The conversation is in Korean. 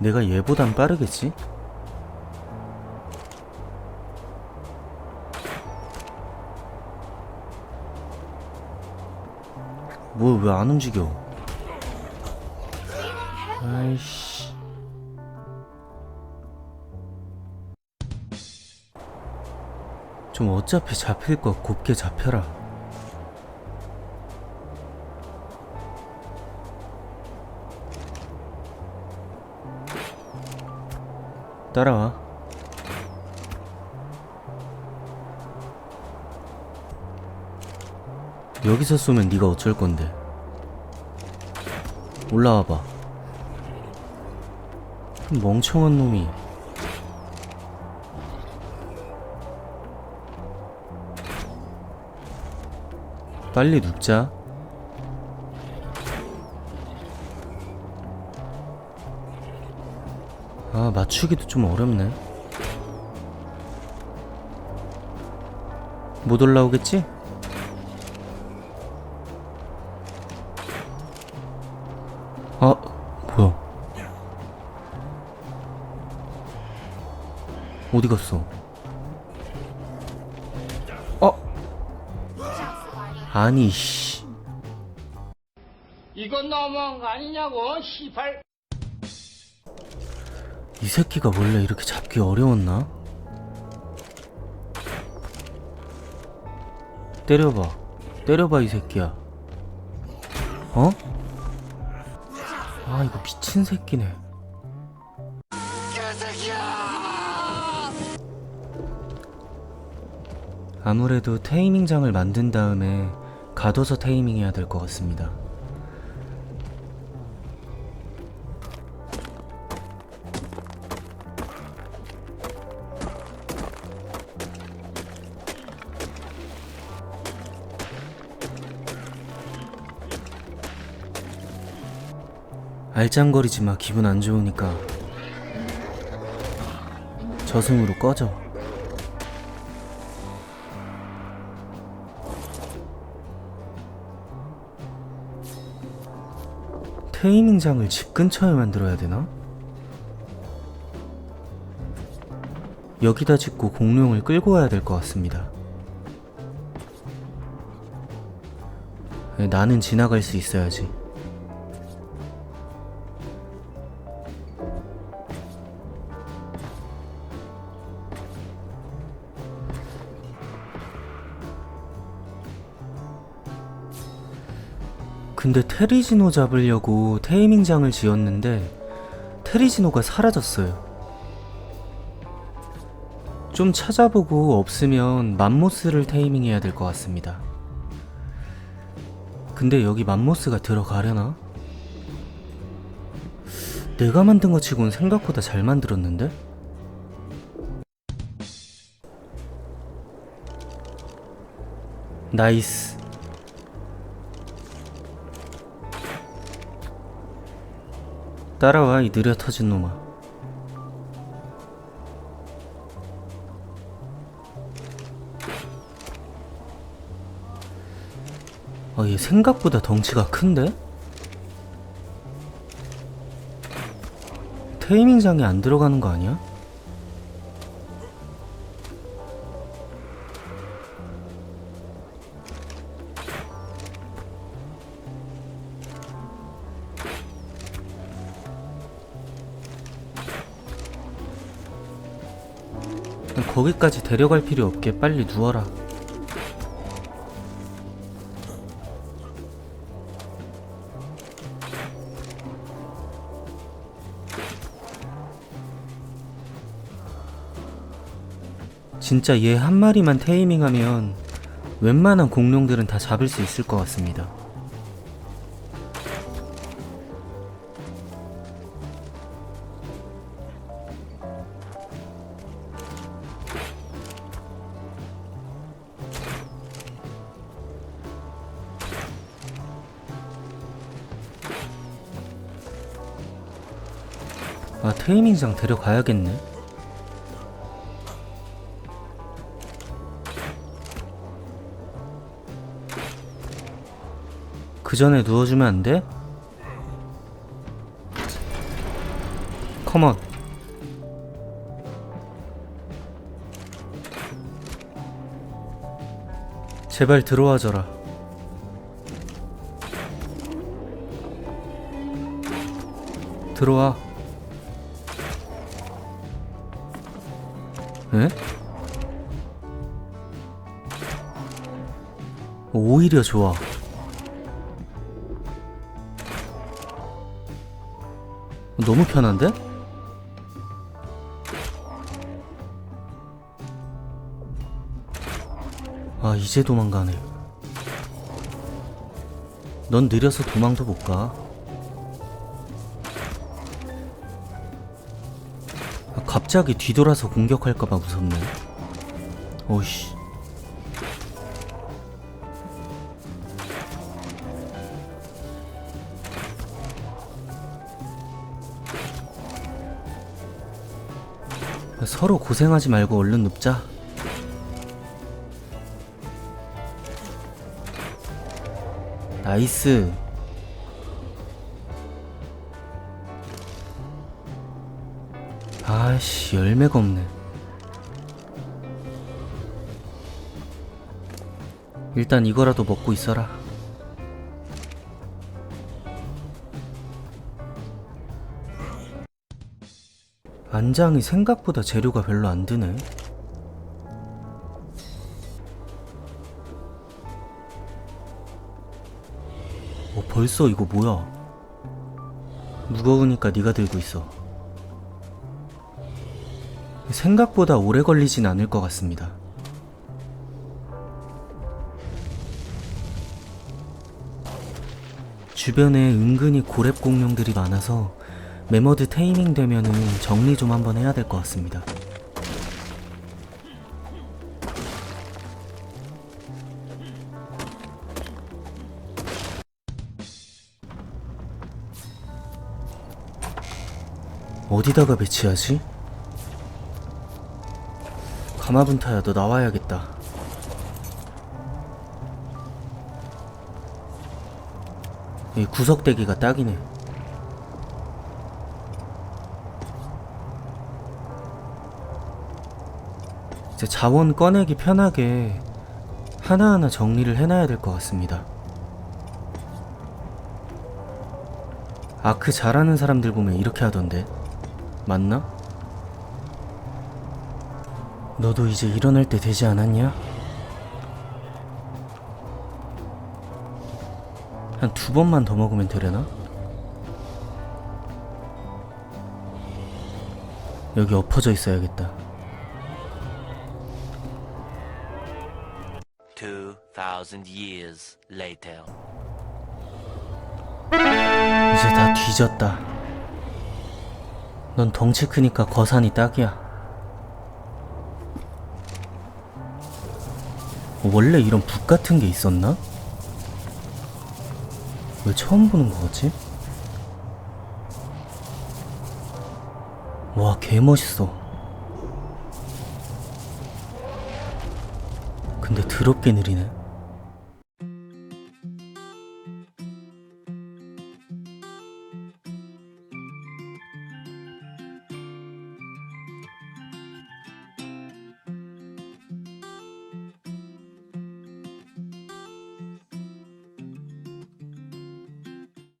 내가 얘보단 빠르겠지? 뭐 왜 안 움직여? 아이씨. 좀 어차피 잡힐 거 곱게 잡혀라. 따라와. 여기서 쏘면 네가 어쩔 건데. 올라와 봐. 멍청한 놈이. 빨리 눕자. 아, 맞추기도 좀 어렵네. 못 올라오겠지? 아, 뭐야? 어디 갔어? 어? 아니, 씨. 이건 너무한 거 아니냐고, 시발. 이 새끼가 원래 이렇게 잡기 어려웠나? 때려봐. 때려봐, 이 새끼야. 어? 아, 이거 미친 새끼네. 아무래도 테이밍장을 만든 다음에 가둬서 테이밍해야 될 것 같습니다. 알짱거리지 마. 기분 안 좋으니까. 저승으로 꺼져. 테이밍장을 집 근처에 만들어야 되나? 여기다 짓고 공룡을 끌고 와야 될 것 같습니다. 네, 나는 지나갈 수 있어야지. 근데 테리지노 잡으려고 테이밍장을 지었는데 테리지노가 사라졌어요. 좀 찾아보고 없으면 맘모스를 테이밍해야 될 것 같습니다. 근데 여기 맘모스가 들어가려나? 내가 만든 거 치곤 생각보다 잘 만들었는데? 나이스. 따라와 이 느려 터진 놈아. 아, 얘 생각보다 덩치가 큰데? 테이밍장에 안 들어가는 거 아니야? 거기까지 데려갈 필요 없게 빨리 누워라. 진짜 얘 한 마리만 테이밍하면 웬만한 공룡들은 다 잡을 수 있을 것 같습니다. 아, 테이밍장 데려가야겠네. 그 전에 누워주면 안 돼? 컴온. 제발 들어와줘라. 들어와. 에? 오히려 좋아. 너무 편한데? 아, 이제 도망가네. 넌 느려서 도망도 못 가. 갑자기 뒤돌아서 공격할까봐 무섭네. 오이씨. 서로 고생하지 말고 얼른 눕자. 나이스. 아씨, 열매가 없네. 일단 이거라도 먹고 있어라. 안장이 생각보다 재료가 별로 안 드네. 어, 벌써 이거 뭐야? 무거우니까 네가 들고 있어. 생각보다 오래 걸리진 않을 것 같습니다. 주변에 은근히 고렙 공룡들이 많아서 메머드 테이밍 되면은 정리 좀 한번 해야 될 것 같습니다. 어디다가 배치하지? 가마분타야 너 나와야겠다. 이 구석대기가 딱이네. 이제 자원 꺼내기 편하게 하나하나 정리를 해놔야 될 것 같습니다. 아크 잘하는 사람들 보면 이렇게 하던데. 맞나? 너도 이제 일어날 때 되지 않았냐? 한 두 번만 더 먹으면 되려나? 여기 엎어져 있어야겠다. 2,000 years later. 이제 다 뒤졌다. 넌 덩치 크니까 거산이 딱이야. 원래 이런 북 같은 게 있었나? 왜 처음 보는 거지? 와, 개 멋있어. 근데 더럽게 느리네.